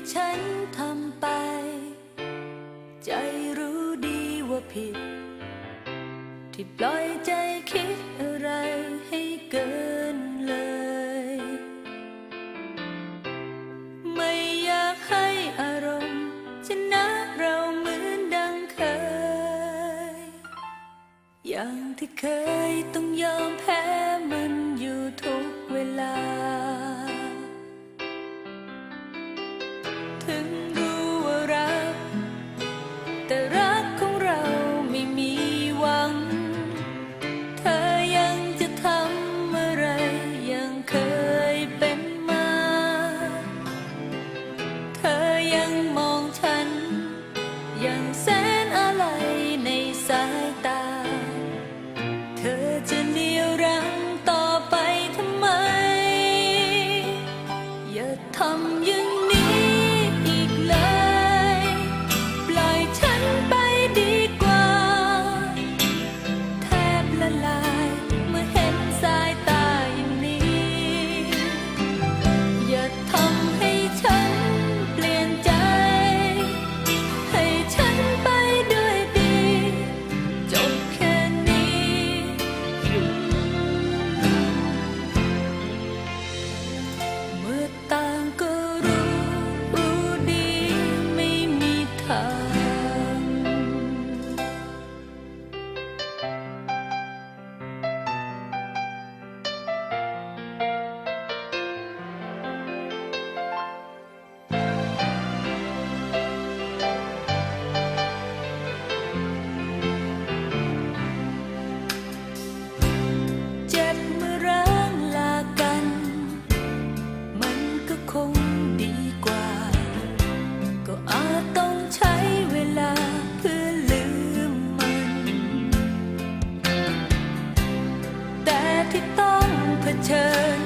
ที่ฉันทำไป ใจรู้ดีว่าผิด ที่ปล่อยใจคิดอะไรให้เกินเลย ไม่อยากให้อารมณ์ชนะเราเหมือนดังเคย อย่างที่เคยต้องยอมแพ้มันอยู่ทุกเวลา ถึงรู้ว่ารัก แต่รักของเราไม่มีหวัง เธอยังจะทำอะไรยังเคยเป็นมา เธอยังมองฉันย่างแสนอะไรในสายตา เธอจะเหนียวรั้งต่อไปทำไม อย่าทำย่าง ต้องใช้เวลาเพื่อลืมมัน แต่ที่ต้องเผชิญ